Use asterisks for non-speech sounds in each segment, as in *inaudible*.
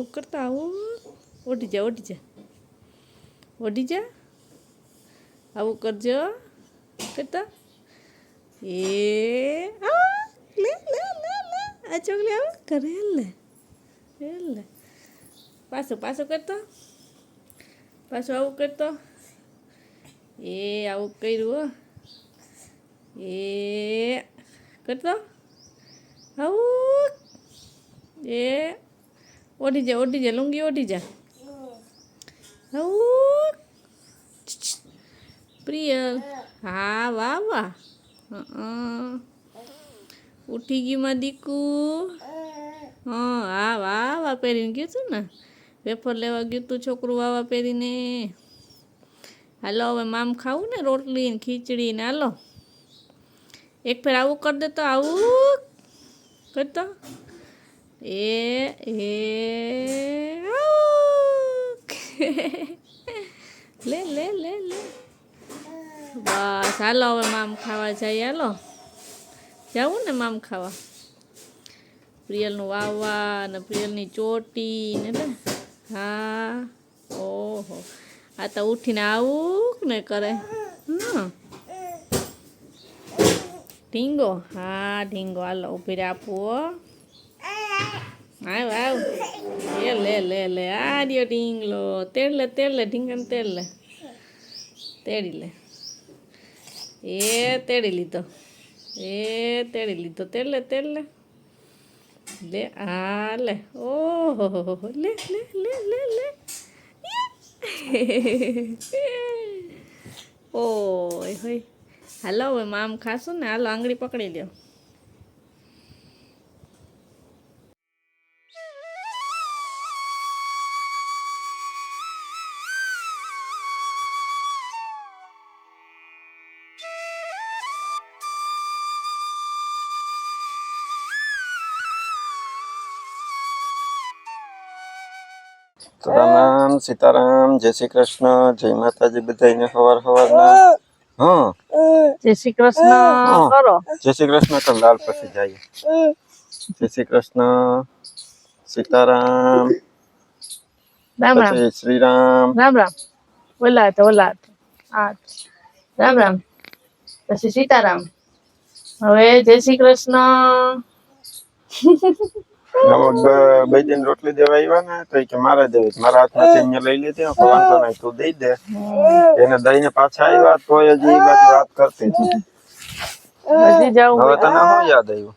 આવું કરતા આવું. ઓઢી જા ઓઢી જા. ઓઢી જા. આવું કરજો. કરતા. એ લે આ ચોકલી આવું કરે, લે લે. પાછું પાછું કરતો. પાછું આવું કરતો. એ, આવું કર્યું એ, કરતો આવું એ ઓઢી જા ઓઢી જા લુંગી ઓઢી જા પ્રિયલ હા, વાહ વાહ. ઉઠી ગયું માં દીકુ. હા હા, વાહ વાહ પહેરીને ગયું તું ને. વેફર લેવા ગયું તું છોકરું વાવા પહેરીને. હાલો, હવે મામ ખાવું ને રોટલી ને ખીચડી ને હાલો. એક ફેર આવું કરી દેતો આવું. કરતો એ એ. લે લે લે લે. બસ, હાલો, હવે મામ ખાવા જઈએ હાલો. જવું ને મામ ખાવા? પ્રિયલનું વાવવા ને પ્રિયલની ચોટી ને ને હા, ઓહો. આ તો ઉઠીને આવું ને કરે. ઢીંગો? હા, ઢીંગો. હાલો ઊભી રે આપવું હો. આવ આવ એ લે લે લે. આ રહ્યો ઢીંગલો. તેડ લે તેડ લે ઢીંગાને તેડ લે. એ તેડી લીધો. એ તેડી લીધો. તેડ લે તેડ લે, આ લે. ઓહો. લે લે લે લે લે. ઓય, હોય. હાલો, હવે મામ ખાશું ને. હાલો, આંગળી પકડી લ્યો. તો રામ રામ સીતારામ જય શ્રી કૃષ્ણ જય માતાજી બધાને સવાર સવારના હા. જય શ્રી કૃષ્ણ. કરો. જય શ્રી કૃષ્ણ તો લાલ પછી જઈએ જય શ્રી કૃષ્ણ સીતારામ. રામ રામ. શ્રી રામ રામ રામ. ઓલા તો ઓલા આ રામ રામ. પછી સીતારામ. હવે જય શ્રી કૃષ્ણ. બે દિન રોટલી દેવા આવ્યા ને તો કે મારે દેવી મારા હાથમાંથી અહીંયા લઈ લીધી વાંધો નહીં તું દઈ દે. એને દઈને પાછા આવ્યા તોય એ ઈ બાજુ વાત કરતી હતી. હજી જાઉં હવે તને શું યાદ આવ્યું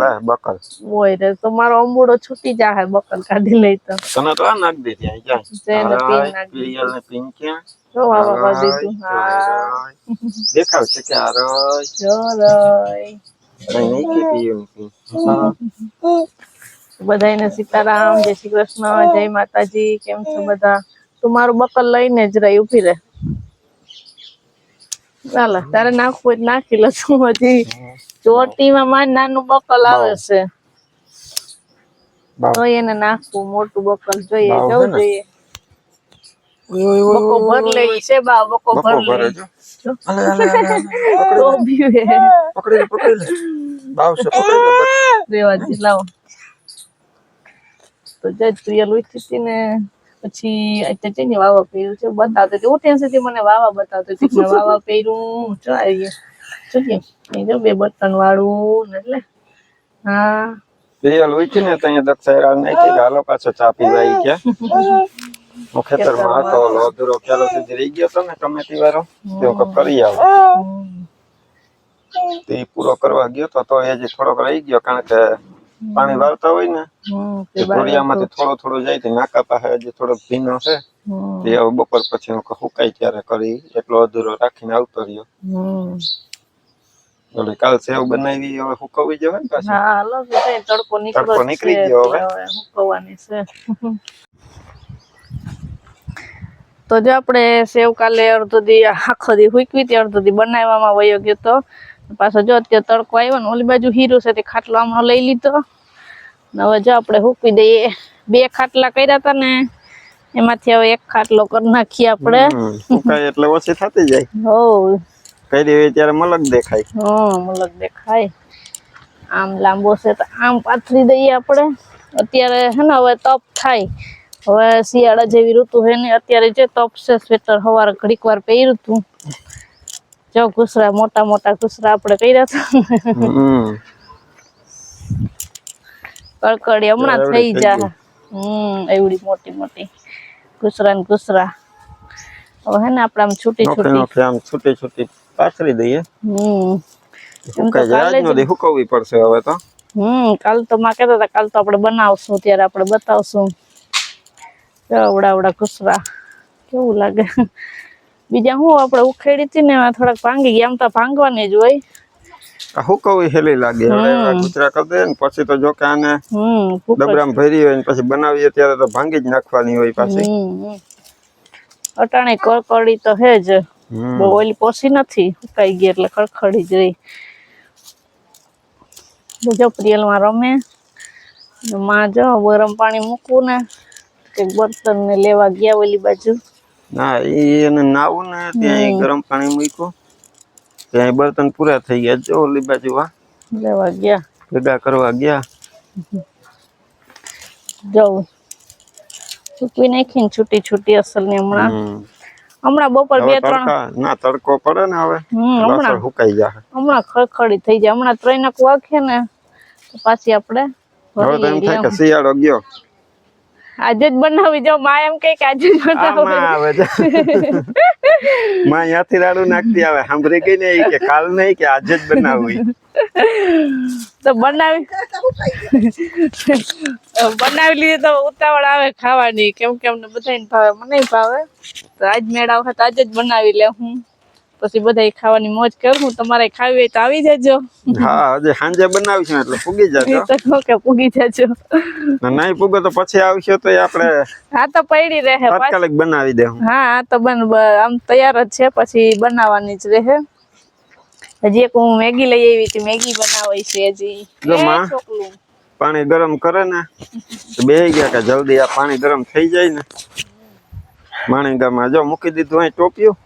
લે બકલ. ઓય રે તો મારો અંબુડો છૂટી જાહે બકલ કાઢી લઈ તો. તને તો આ નાખ દે ત્યાં જેને પિન નાખ પિયલ ને પીન ક્યાં? જો વાવા કરી તું હા દેખાવ છે કે આ રય જો રય નહીં નહીં કે પિયલ પીન. *laughs* બધાને સીતારામ જય શ્રી કૃષ્ણ જય માતાજી કેમ છો બધા? તું મારું બકલ લઈને જ રહી ઊભી રહે. ચાલો તારે નાખવું હોય નાખી લે શું હજી ચોટીમાં માં નાનું બકલ આવે છે. તો એને નાખવું મોટું બકલ જોઈએ જવું જોઈએ. બકો ભર લેવી છે બા બકો ભર. તો બીવે પકડી પકડી લે. બાવ છે પકડી લે રેવા રેવાજી લાવો. તો જજ પ્રિયા હતી ને પછી અત્યારે છે ને વાવા પહેર્યું છે. બતાવતો હતી. ઉઠ્યા સુધી મને વાવા બતાવતો હતી કે વાવા *laughs* પહેર્યું. આવી ગયું જોઈએ એ જો બે બટન વાળું એટલે. હા. પિયલ ઉઠી ને તો અહીંયા ને કે ગાલો પાછો ચા પીવા ગયા હું ખેતરમાં હતો ઓલો અધૂરો ખ્યાલો સુધી રહી ગયો હતો ને ટમેટી વાળો તે હું કરી આવો. તે પૂરો કરવા ગયો તો તો એ જે થોડોક રહી ગયો કારણ કે પાણી વાળતા હોય ને તે તે ઘોડિયામાંથી થોડો થોડો જાય તે નાકા પાસે જે થોડો ભીનો છે. તે હવે બપોર પછી હું સુકાય ત્યારે કરી એટલો અધૂરો રાખીને આવતો રહ્યો. એટલે કાલ સેવ બનાવી હવે હુકવવી જવાય ને પાછી? હા હાલો તો તડકો નીકળ્યો તડકો નીકળી ગયો હવે. છે. તો જો આપણે સેવ કાલે અડધો દી આખો દી હુકવી હતી અડધો દી બનાવવામાં વયો ગયો તો પાછો જો અત્યારે તડકો આવ્યો ને ઓલી બાજુ હીરો છે તે ખાટલો હમણાં લઈ લીધો. ને હવે જો આપણે હુકવી દઈએ. બે ખાટલા કર્યા હતા ને એમાંથી હવે એક ખાટલો કરી નાખીએ આપણે. એટલે ઓછી થતી જાય. હો. કરી હોય ત્યારે મલક દેખાય. હમ મલક દેખાય. આમ લાંબો છે તો આમ પાથરી દઈએ આપણે. અત્યારે હે ને હવે તપ થાય. હવે શિયાળા જેવી ઋતુ છે ને અત્યારે જે તપ છે સ્વેટર સવારે ઘડીક વાર પહેર્યું હતું. જો કુસરા મોટા મોટા કુસરા આપણે કર્યા હતા. કડકડી હમણાં થઈ જાય હમ એવડી મોટી મોટી. કુસરા ને કુસરા હવે હે ને આપણે આમ છૂટી છૂટી. આમ છૂટી છૂટી પાથરી દઈએ. હમ. હુકવવી પડશે હવે તો? હમ કાલ તો માં કહેતા હતા કાલ તો આપણે બનાવશું ત્યારે આપણે બતાવશું. કેવડા વડા કુસરા કેવું લાગે? બીજા હું આપણે ઉખેડી હતી ને થોડાક ભાંગી ગયા આમ તો ભાંગવાની જ હોય. હુકવવી હેલી લાગે. હવે કૂતરા કરી દે ને પછી તો જો કે આને ડબરામાં ભરી હોય ને પછી બનાવીએ ત્યારે તો ભાંગી જ નાખવાની હોય પાછી. અટાણે કડકડી તો હે જ. બહુ ઓલી પોસી નથી સુકાઈ ગઈ એટલે ખડખડી જ રહી. જો પ્રિયલમાં રમે માં જો ગરમ પાણી મૂકવું ને કે બર્તન ને લેવા ગયા ઓલી બાજુ. ના એને નાવું ને ત્યાં ગરમ પાણી મૂક્યું. ત્યાં બર્તન પૂરા થઈ ગયા. જો ઓલી બાજુ વા. લેવા ગયા. ભેગા કરવા ગયા. જવું સૂકવી નાખી ને છૂટી છૂટી અસલ ને હમણાં. હમણાં બપોર બે ત્રણ. ના તડકો પડે ને હવે. હમણાં. સુકાઈ જાય હમણાં ખડખડી થઈ જાય. હમણાં ત્રણેક વાગે ને પાછી આપણે હવે તો એમ થાય કે શિયાળો ગયો. આજે જ બનાવી જો માં એમ કે આજે જ બનાવી. માં આવે છે. માં રાડું નાખતી આવે. સાંભળી ગઈ ને કે કાલ નહીં કે આજે જ બનાવવી તો બનાવી બનાવી લીધી તો ઉતાવળ આવે ખાવાની. કેમ કે અમને બધાને ભાવે મને ભાવે. તો આજ મેળા વખત આજે જ બનાવી લે હું. પછી બધા ખાવાની મોજ કરું તમારે ખાવી હોય તો આવી જજો. હા સાંજે બનાવીશું એટલે પૂગી જજો. તો કે પૂગી જજો. નહીં પૂગે તો પછી આવશો તો આપણે હા તો પડી રહે તાત્કાલિક બનાવી દેવું હા. તો બન આમ તૈયાર જ છે પછી બનાવવાની જ રહે. હજી એક હું મેગી લઈ આવી હતી મેગી બનાવી છે હજી. પાણી ગરમ કરે ને બે ગયા કે જલ્દી આ પાણી ગરમ થઈ જાય ને. માણીગામાં જો મૂકી દીધું અહીં ટોપિયું.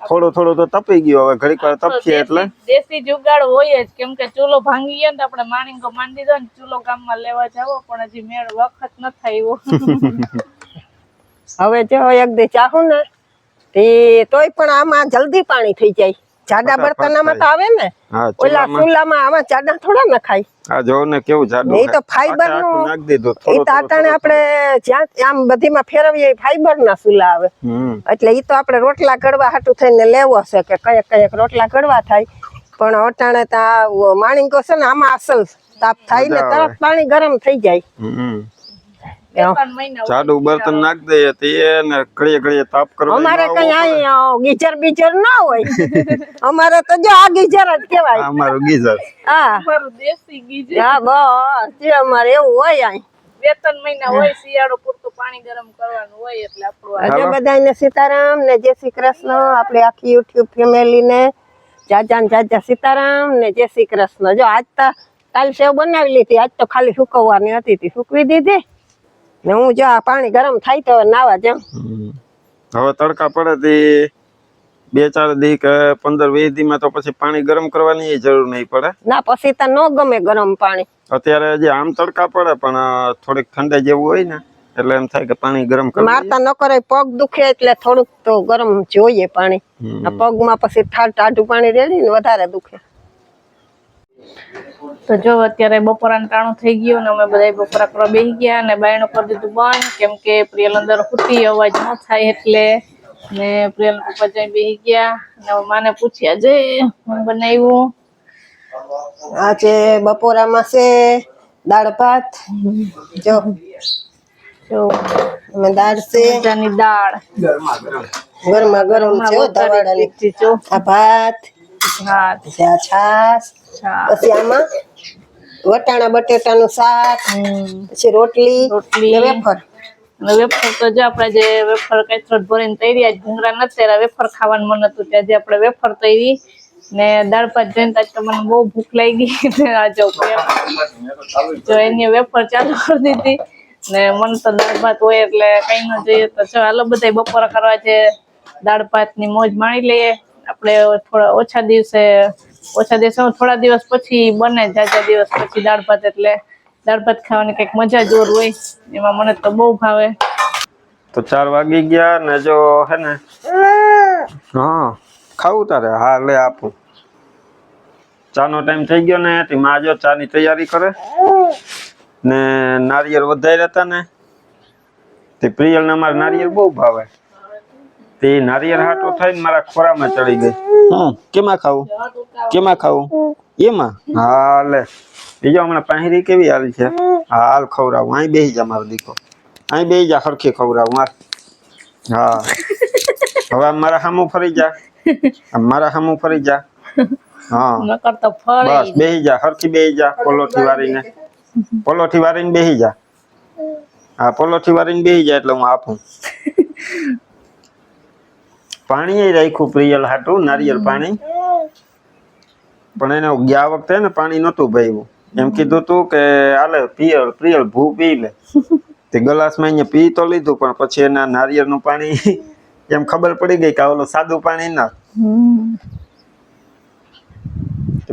થોડું થોડું તો તપી ગયું હવે ઘડીક વાર તપશે એટલે. દેશી- જુગાડ હોય જ. કેમ કે ચૂલો ભાંગી ગયો ને તો આપણે માણીકો માંડી દો ને ચૂલો ગામમાં લેવા જાવો પણ હજી મેળ વખત ન થાય *laughs* હવે જો એક દે ચાહું ને તે તોય પણ આમાં જલ્દી પાણી થઈ જાય. જાડા બર્તનમાં તો આવે ને ઓલા ચૂલામાં. આમાં જાડા થોડા નખાય આ જો ને કેવું જાડું નહીં તો ફાઈબર નું- નાખી દીધું એ થોડું તો આટાણે આપણે જ્યાં આમ બધીમાં ફેરવીએ ફાઈબર ના ચૂલા આવે. એટલે એ તો આપણે રોટલા ગળવા હાટું થઈને લેવો છે કે કંઈક કયક રોટલા ગળવા થાય. પણ અટાણે તો આ માણીકો છે ને આમાં અસલ તાપ થાય ને તરત પાણી ગરમ થઈ જાય હમ બે ત્રણ મહિના જાડું બર્તન નાખી દઈએ તે ને ઘડીએ ઘડીએ તાપ કરવા અમારે કઈ આવવું ગીજર બીજર ના હોય. *laughs* અમારે તો જો આ ગીજર જ કહેવાય. અમારો ગીજર હા. અમારો દેશી ગીજર હા બસ જે અમારે એવું હોય અહીં બે ત્રણ મહિના હોય શિયાળો પૂરતું પાણી ગરમ કરવાનું હોય એટલે આપણું આજે બધાને સીતારામ ને જય શ્રી કૃષ્ણ આપણે આખી યુટ્યુબ ફેમિલી ને જાજા ને જાજા સીતારામ ને જય શ્રી કૃષ્ણ. જો આજ તો કાલ સેવ બનાવી લીધી આજ તો ખાલી સુકવવાની હતી તી સૂકવી દીધી. ને હું જો આ પાણી ગરમ થાય તો નાવા જેમ હવે તડકા પડે તે બે ચાર દી કે પંદર વીસ દી માં તો પછી પાણી ગરમ કરવાની જરૂર નહીં પડે. ના પછી તો ન ગમે ગરમ પાણી. અત્યારે હજી આમ તડકા પડે પણ થોડીક ઠંડા જેવું હોય ને એટલે એમ થાય કે પાણી ગરમ કરી મારતા ન કરે પગ દુખે એટલે થોડુંક તો ગરમ જોઈએ પાણી. પગમાં પછી ઠાર ટાઢું પાણી રેડી ને વધારે દુખે. તો જો અત્યારે બપોરાનું ટાણું થઈ ગયું ને અમે બધા બપોરા કરવા બેસી ગયા અને બાયણું કરી દીધું બંધ કેમ કે પ્રિયલ અંદર હુતી અવાજ ન થાય એટલે. ને પ્રિયલ પપ્પા જઈ બેસી ગયા અને માને પૂછ્યા જે હું બનાવ્યું? આજે બપોરામાં છે દાળ ભાત જો. જો. અમે દાળ છે દાળ. ગરમા ગરમ છે જો. આ ભાત ભાત. છાશ પછી આમાં વટાણા બટેટાનું શાક પછી રોટલી રોટલી. વેફર. વેફર તો જો આપણે જે વેફર કચરત ભરીને તૈયાર ભૂંગળા નથી ત્યારે વેફર ખાવાનું મન હતું ત્યાં જે આપણે વેફર તૈરી ને દાળ ભાત જોઈને તો આજ તો મને બહુ ભૂખ લાગી. *laughs* ગઈ આજે જો જો એની વેફર ચાલુ કરી દીધી ને મન તો દાળ ભાત હોય એટલે કઈ ન જોઈએ. તો જો હાલો બધા બપોરા કરવા છે દાળ ભાતની મોજ માણી લઈએ. આપણે થોડા ઓછા દિવસે ઓછા દિવસે થોડા દિવસ પછી બને જાજા દિવસ પછી દાળ ભાત એટલે દાળ ભાત ખાવાની કંઈક મજા જોર હોય એમાં મને તો બહુ ભાવે. તો ચાર વાગી ગયા ને જો હે ને? હા ખાવું તારે? હા લે આપું. ચાનો ટાઈમ થઈ ગયો ને તે માં જો ચાની તૈયારી કરે. ને નારિયેળ વધારે હતા ને તે પ્રિયલ ને અમારે નારિયેળ બહુ ભાવે. તે નારિયેળ હાટો થઈને મારા ખોરામાં ચડી ગઈ. હમ કેમાં ખાવું? કેમાં ખાવું? એમાં? હા લે બીજો હમણાં પહેરી કેવી આવી છે? હાલ ખવડાવું. અહીં બેસી જા મારો દીકરો અહીં બેસી જા સરખી ખવડાવું માર હા. હવે આમ મારા સામું ફરી જા. આમ મારા સામું ફરી જા. હા. નકર તો બસ બેસી જા સરખી બેસી જા પોલોથી વારીને પોલોથી વારીને બેસી જા. હા પોલોથી વારીને બેસી જા એટલે હું આપું. પાણી રાખ્યું પ્રિયલ હાટું નારિયેળ પાણી. પણ એને ગયા વખતે ને પાણી નહોતું ભાઈવું એમ કીધું તું કે હાલે પિયલ પ્રિયલ ભૂ પી લે. તે ગ્લાસમાં અહીંયા પી તો લીધું પણ પછી એના નારિયેળનું પાણી *laughs* એમ ખબર પડી ગઈ કે ઓલું સાદું પાણી ના.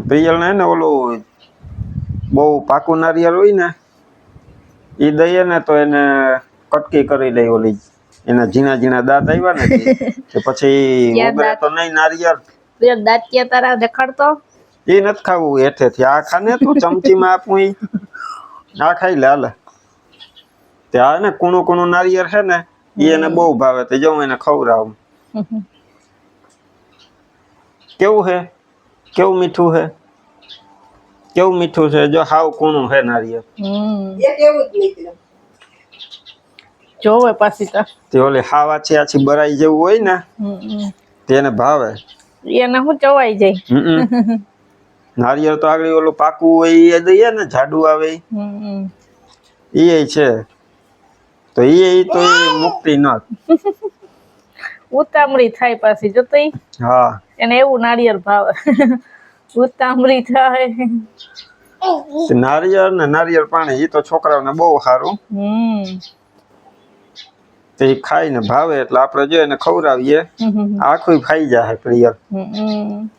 પ્રિયલ ને ઓલું બહુ પાકું નારિયેળ હોય ને એ દઈએ ને તો એને કટકી કરી લે ઓલી એના ઝીણા ઝીણા દાંત આવ્યા ને તે. *laughs* કે પછી ક્યાં ઉગરે દાંત? તો નહીં નારિયેળ. પ્રિય દાંતિયા તારા દેખાડતો? એ નથી ખાવું હેઠેથી. આ ખાને તું ચમચીમાં આપું ઈ. આ ખાઈ લે હાલે. તે આ ને કૂણું કૂણું નારિયેળ છે ને ઈ એને બહુ ભાવે તે. જો હું એને ખવડાવું. કેવું છે કેવું મીઠું છે કેવું મીઠું છે? જો હાવ કૂણું છે નારિયેળ. હમ. એક એવું જ નીકળ્યું જોવે પાછી તો તે ઓલી હાવા છે આછી બરાઈ જેવું હોય ને તેને ભાવે. એને હું ચવાઈ જાય. નારિયેળ તો આગળ ઓલું પાકું હોય એ દઈએ ને ઝાડુ આવે. એ છે. તો એ તો મુક્તિ ન ઉતામળી થાય પાછી જોતો. હા. એને એવું નારિયેળ ભાવે. ઉતામળી થાય. નારિયેળ ને નારિયેળ પાણી એ તો છોકરાઓને બહુ સારું. હમ. તે ઈ ખાઈને ભાવે એટલે આપણે જો એને ખવડાવીએ. આખું ખાઈ જાય પ્રિયલ. હમ.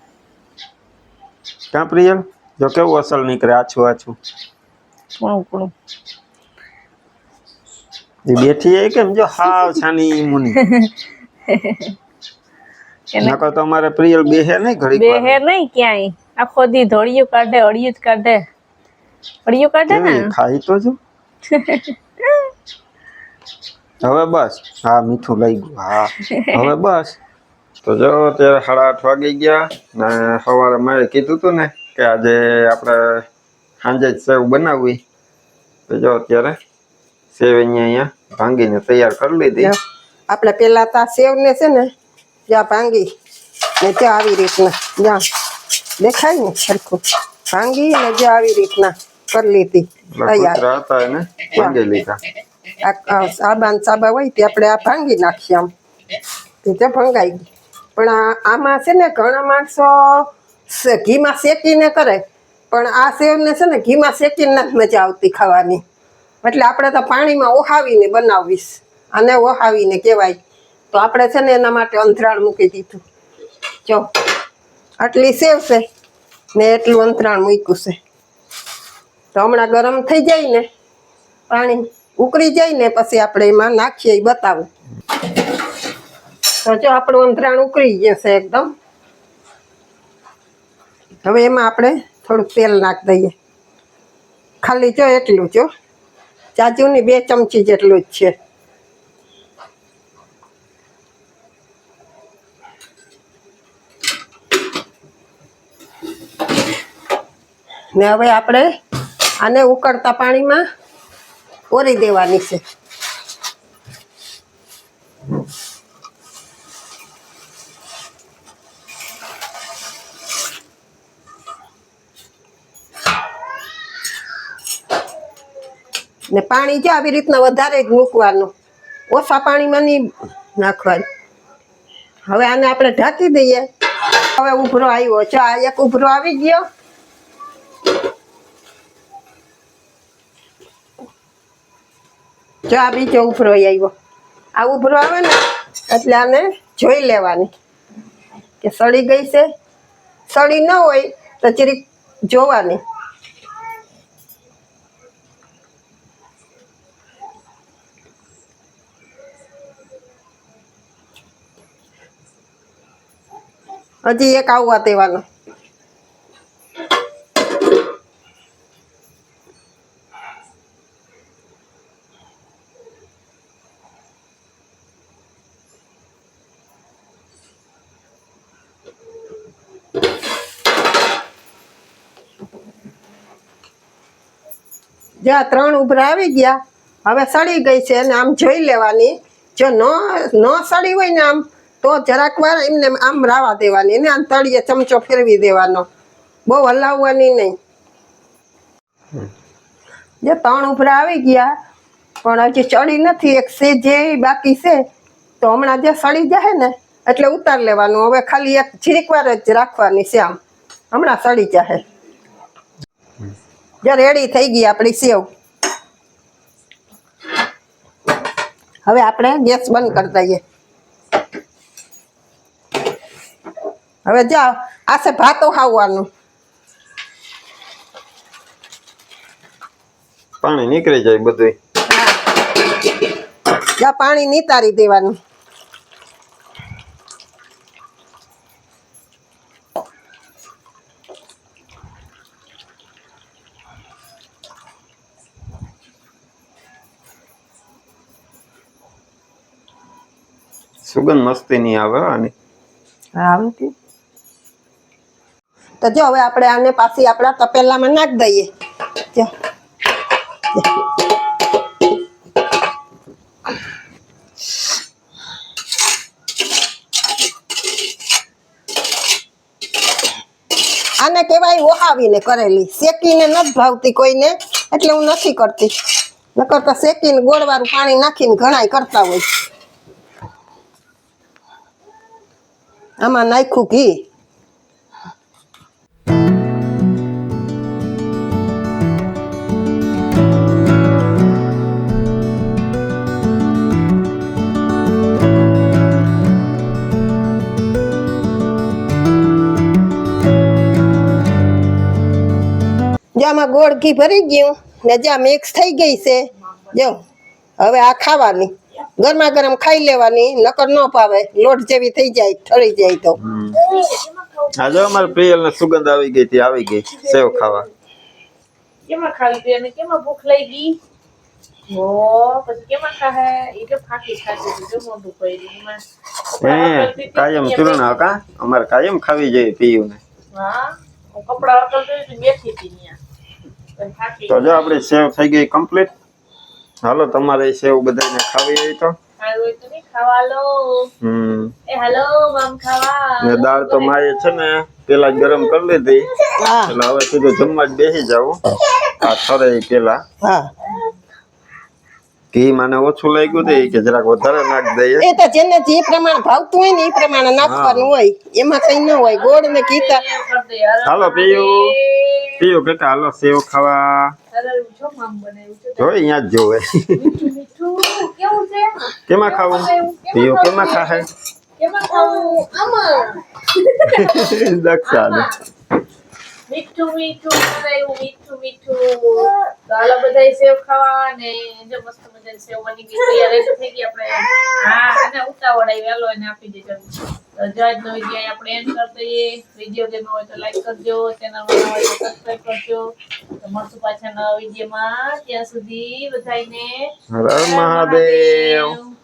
ક્યાં પ્રિયલ? જો કેવું અસલ નીકળે આછું આછું. એ બેઠી એ કેમ જો હાવ છાની મુની. એને નકર તો અમારે પ્રિયલ બેહે નહીં ઘડી બેહે નહીં ક્યાંય. આખો દી ધોળિયું કાઢે અળિયું જ કાઢે. અળિયું કાઢે ને? ખાઈ તો જો. *laughs* હવે બસ. હા મીઠું લઈ ગયું. હા. હવે બસ. તો જો અત્યારે સાડા આઠ વાગી ગયા ને સવારે મારે કીધું તું ને કે આજે આપણે સાંજે જ સેવ બનાવવી. તો જો અત્યારે સેવ અહીંયા અહીંયા ભાંગીને તૈયાર કરી લીધી. આપણે પેલા તા સેવ ને છે ને જ્યાં ભાંગી ને ત્યાં આવી રીતના જ્યાં દેખાય ને સરખું ભાંગી ને જ્યાં આવી રીતના કરી લીધી એટલે તૈયાર. કૂતરા હતા એને ભાંગી લીધા. આ સાબા હોય તે આપણે આ ભાંગી નાખીએ આમ. તે ભંગાઈ ગઈ પણ આમાં છે ને ઘણા માણસો ઘીમાં શેકીને કરે. પણ આ સેવને છે ને ઘીમાં શેકીને નથી મજા આવતી ખાવાની. એટલે આપણે તો પાણીમાં ઓહાવીને બનાવીશ. અને ઓહાવીને કહેવાય. તો આપણે છે ને એના માટે અંતરાળ મૂકી દીધું. જો, આટલી સેવ છે ને એટલું અંતરાળ મૂક્યું છે. તો હમણાં ગરમ થઈ જાય ને પાણી. ઉકળી જાય ને પછી આપણે એમાં નાખીએ એ બતાવું. તો જો આપણું અંતરાણ ઉકળી જશે એકદમ. હવે એમાં આપણે થોડુંક તેલ નાખી દઈએ. ખાલી જો એટલું જો. ચાજુની બે ચમચી જેટલું જ છે. ને હવે આપણે આને ઉકળતા પાણીમાં ઓરી દેવાની છે. ને પાણી જો આવી રીતના વધારે જ મૂકવાનું. ઓછા પાણીમાં નહીં નાખવાનું. હવે આને આપણે ઢાંકી દઈએ. હવે ઉભરો આવ્યો. જો આ એક ઉભરો આવી ગયો. જો આ બીજો ઉભરો આવ્યો આ ઉભરો આવે ને, એટલે આને જોઈ લેવાની કે સળી ગઈ છે. સળી ન હોય તો ચીરી જોવાની. હજી એક આવવા તેવાનો જો આ ત્રણ ઉભરા આવી ગયા, હવે સડી ગઈ છે અને આમ જોઈ લેવાની. જો ન સડી હોય ને આમ, તો જરાક વાર એમને આમ રાવા દેવાની એને આમ તળીએ ચમચો ફેરવી દેવાનો. બહુ હલાવવાની નહીં. જે ત્રણ ઉભરા આવી ગયા, પણ હજી ચડી નથી. એક સે જે બાકી છે, તો હમણાં જે સડી જાય ને, એટલે ઉતાર લેવાનું. હવે ખાલી એક જીરીક વાર જ રાખવાની છે આમ. હમણાં સડી જાય જો રેડી થઈ ગઈ આપણી સેવ. હવે આપણે ગેસ બંધ કરી દઈએ. હવે જાઓ આશે ભાતો ખાવાનું પાણી નીકળી જાય બધું પાણી નિતારી દેવાનું. સુગંધ મસ્તી ની આવે આની તો જો હવે આપણે આને પાછી આપણા તપેલામાં નાખ દઈએ. જો. આને કહેવાય ઓહાવીને કરેલી. શેકીને નથી ભાવતી કોઈને એટલે હું નથી કરતી. નકર તો શેકીને ગોળવાળું પાણી નાખીને ઘણાય કરતા હોય. આમાં નાખ્યું ઘી. જો આમાં ગોળ ઘી ભરી ગયું ને જ્યાં મિક્સ થઈ ગઈ છે. જો, હવે આ ખાવાની. ગરમા ગરમ ખાઈ લેવાની નકર ન પાવે લોટ જેવી થઈ જાય ઠરી જાય તો. આ જો અમારે પ્રિયલ ને સુગંધ આવી ગઈ હતી આવી ગઈ. સેવ ખાવા. કેમાં ખાવી હતી અને કેમાં ભૂખ લાગી? હો પછી કેમાં ખાહે? એ તો ફાકી ખાતી જો મોઢું પડી એમાં હે કાયમ ચૂર્ણ હકા? અમારે કાયમ ખાવી જોઈએ પીયું ને હા કપડા વગર તો બેઠી હતી ત્યાં. તો જો આપણી સેવ થઈ ગઈ કમ્પ્લીટ હાલો તમારે સેવ બધાને ખાવી હોય તો? ખાવું હોય તો નહીં ખાવા લો હમ. એ હાલો મામ ખાવા. ને દાળ તો મારે છે ને પેલા જ ગરમ કરી લીધી. એટલે હવે સીધું જમવા જ બેસી જાવ આ ઠરે પેલા. ઘી મને ઓછું લાગ્યું હતું કે જરાક વધારે નાખ દઈએ. એ તો જેને જે પ્રમાણે ભાવતું હોય ને એ પ્રમાણે નાખવાનું હોય. એમાં કઈ ન હોય. ગોળ ને ઘી તો હાલો પીયું. પીયું બેટા હાલો સેવ ખાવા. જો અહીંયા જ જોવે. કેમાં ખાવું? પીઓ કેમાં ખાહે દક્ષા મીઠું મીઠું બનાવ્યું મીઠું મીઠું. તો હાલો બધાય સેવ ખાવા ને જો મસ્ત મજાની સેવ બની ગઈ તૈયાર થઈ ગઈ. આપણે હા અને ઉતાવળ આવી હાલો એને આપી દેજો. તો જો આજનો વીડિયો આપણે એન્ડ કરી દઈએ. વીડિયો ગમ્યો હોય તો લાઈક કરજો ચેનલમાં નવા હોય તો સબસ્ક્રાઈબ કરજો. તો મળશું પાછા નવા વિડીયોમાં ત્યાં સુધી બધાયને હર હર મહાદેવ.